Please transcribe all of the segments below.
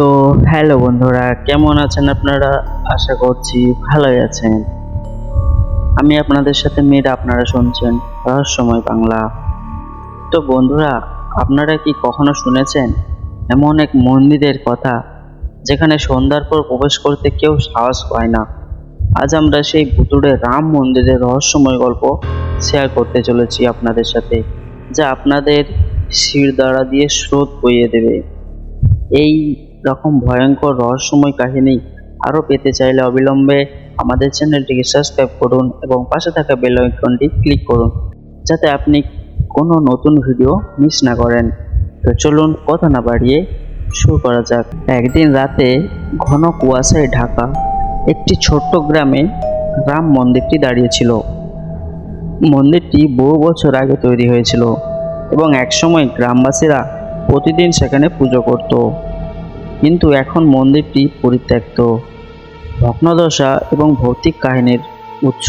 তো হ্যালো বন্ধুরা, কেমন আছেন আপনারা? আশা করছি ভালোই আছেন। আমি আপনাদের সাথে মিট আপনারা শুনছেন রহস্যময় বাংলা। তো বন্ধুরা, আপনারা কি কখনো শুনেছেন এমন এক মন্দিরের কথা, যেখানে সন্ধ্যার পর প্রবেশ করতে কেউ সাহস পায় না? আজ আমরা সেই ভুতুড়ে রাম মন্দিরের রহস্যময় গল্প শেয়ার করতে চলেছি আপনাদের সাথে, যা আপনাদের শির দ্বারা দিয়ে স্রোত বইয়ে দেবে। এই রকম ভয়ঙ্কর রহস্যময় কাহিনী আরও পেতে চাইলে অবিলম্বে আমাদের চ্যানেলটিকে সাবস্ক্রাইব করুন এবং পাশে থাকা বেল আইকনটি ক্লিক করুন, যাতে আপনি কোনো নতুন ভিডিও মিস না করেন। তো চলুন কথা না বাড়িয়ে শুরু করা যাক। একদিন রাতে ঘন কুয়াশায় ঢাকা একটি ছোট্ট গ্রামে রাম মন্দিরটি দাঁড়িয়েছিল। মন্দিরটি বহু বছর আগে তৈরি হয়েছিল এবং একসময় গ্রামবাসীরা প্রতিদিন সেখানে পুজো করত। কিন্তু এখন মন্দিরটি পরিত্যক্ত। ভগ্নদশা এবং ভৌতিক কাহিনীর উৎস।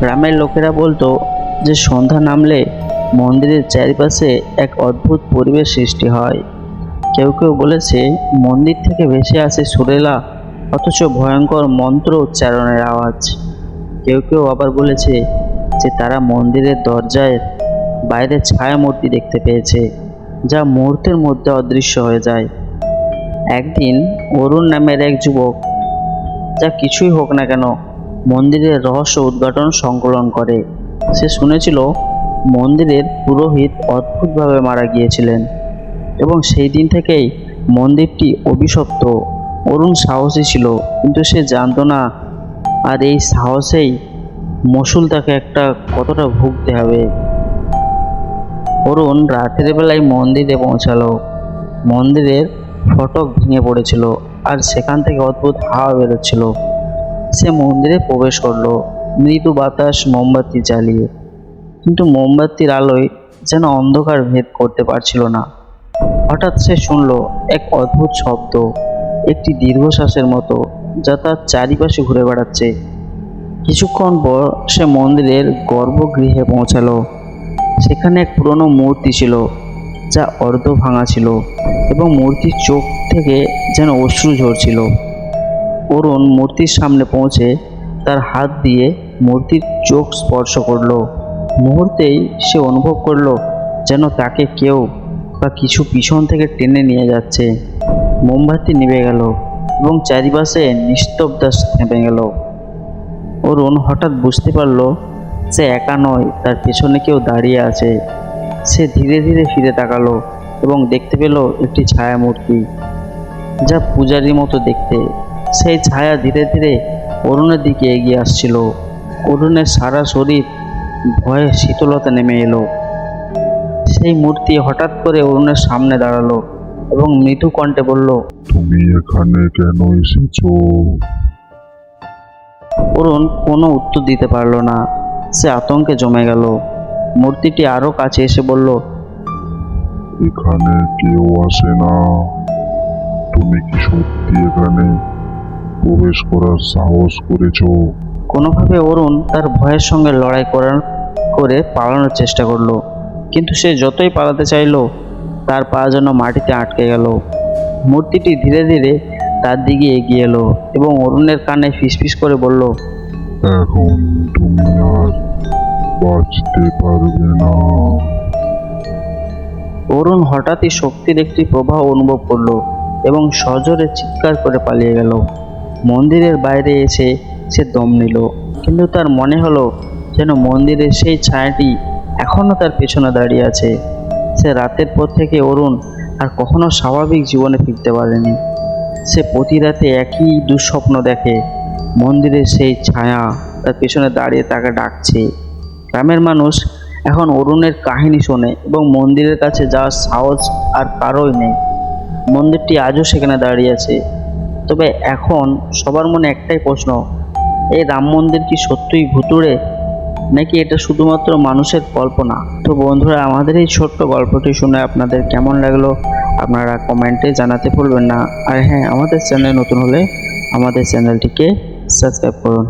গ্রামের লোকেরা বলতো যে সন্ধ্যা নামলে মন্দিরের চারিপাশে এক অদ্ভুত পরিবেশ সৃষ্টি হয়। কেউ কেউ বলেছে মন্দির থেকে ভেসে আসে সুরেলা, অথচ ভয়ঙ্কর মন্ত্র উচ্চারণের আওয়াজ। কেউ কেউ আবার বলেছে যে তারা মন্দিরের দরজায় বাইরে ছায়া মূর্তি দেখতে পেয়েছে, যা মুহূর্তের মধ্যে অদৃশ্য হয়ে যায়। একদিন অরুণ নামের এক যুবক, যা কিছুই হোক না কেন, মন্দিরের রহস্য উদ্ঘাটন সংকলন করে। সে শুনেছিল মন্দিরের পুরোহিত অদ্ভুতভাবে মারা গিয়েছিলেন এবং সেই দিন থেকেই মন্দিরটি অভিশপ্ত। অরুণ সাহসী ছিল, কিন্তু সে জানতো না, আর এই সাহসেই মসুল তাকে একটা কতটা ভুগতে হবে। অরুণ রাতের বেলায় মন্দিরে পৌঁছালো। মন্দিরের ফটক ভেঙে পড়েছিল আর সেখান থেকে অদ্ভুত হাওয়া বেরোচ্ছিল। সে মন্দিরে প্রবেশ করল। মৃদু বাতাস মোমবাতি জ্বালিয়ে। কিন্তু মোমবাতির আলোয় যেন অন্ধকার ভেদ করতে পারছিল না। হঠাৎ সে শুনলো এক অদ্ভুত শব্দ, একটি দীর্ঘশ্বাসের মতো, যা তার চারিপাশে ঘুরে বেড়াচ্ছে। কিছুক্ষণ পর সে মন্দিরের গর্ভগৃহে পৌঁছালো। সেখানে এক পুরনো মূর্তি ছিল। যা অর্ধ ভাঙা ছিল এবং মূর্তির চোখ থেকে যেন অশ্রু ঝরছিল। অরুণ মূর্তির সামনে পৌঁছে তার হাত দিয়ে মূর্তির চোখ স্পর্শ করল। মুহূর্তেই সে অনুভব করল যেন তাকে কেউ বা কিছু পিছন থেকে টেনে নিয়ে যাচ্ছে। মোমবাতি নিভে গেল এবং চারিপাশে নিস্তব্ধ থেমে গেল। অরুণ হঠাৎ বুঝতে পারল সে একা নয়, তার পেছনে কেউ দাঁড়িয়ে আছে। সে ধীরে ধীরে ফিরে তাকালো এবং দেখতে পেল একটি ছায়া মূর্তি যা পূজারীর মতো দেখতে। সেই ছায়া ধীরে ধীরে অরুণের দিকে এগিয়ে আসছিল। অরুণের সারা শরীর ভয়ে শীতলতা নেমে এলো। সেই মূর্তি হঠাৎ করে অরুণের সামনে দাঁড়াল এবং মৃদু কণ্ঠে বলল তুমি এখানে কেন এসেছ? অরুণ কোনো উত্তর দিতে পারল না। সে আতঙ্কে জমে গেল। মূর্তিটি আরও কাছে এসে বলল এখানে কেউ আসে না। তুমি কি সত্যি এখানে প্রবেশ করার সাহস করেছ? কোনোভাবে অরুণ তার ভয়ের সঙ্গে লড়াই করার করে পালানোর চেষ্টা করল। কিন্তু সে যতই পালাতে চাইলো তার পা যেন মাটিতে আটকে গেল। মূর্তিটি ধীরে ধীরে তার দিকে এগিয়ে এলো এবং অরুণের কানে ফিসফিস করে বলল এখন তুমি আর বাঁচতে পারবে না। অরুণ হঠাৎই শক্তির একটি প্রবাহ অনুভব করল এবং সজোরে চিৎকার করে পালিয়ে গেল। মন্দিরের বাইরে এসে সে দম নিল, কিন্তু তার মনে হলো যেন মন্দিরের সেই ছায়াটি এখনও তার পেছনে দাঁড়িয়ে আছে। সে রাতের পর থেকে অরুণ আর কখনো স্বাভাবিক জীবনে ফিরতে পারেনি। সে প্রতি রাতে একই দুঃস্বপ্ন দেখে, মন্দিরের সেই ছায়া তার পেছনে দাঁড়িয়ে তাকে ডাকছে। গ্রামের মানুষ এখন অরুণের কাহিনী শোনে এবং মন্দিরের কাছে যাওয়ার সাহস আর কারোই নেই। মন্দিরটি আজও সেখানে দাঁড়িয়ে আছে। তবে এখন সবার মনে একটাই প্রশ্ন, এই রাম মন্দির কি সত্যিই ভুতুড়ে? নাকি এটা শুধুমাত্র মানুষের কল্পনা? তো বন্ধুরা, আমাদের এই ছোট্ট গল্পটি শুনে আপনাদের কেমন লাগল? আপনারা কমেন্টে জানাতে ভুলবেন না। আর হ্যাঁ আমাদের চ্যানেল নতুন হলে আমাদের চ্যানেলটিকে সাবস্ক্রাইব করুন।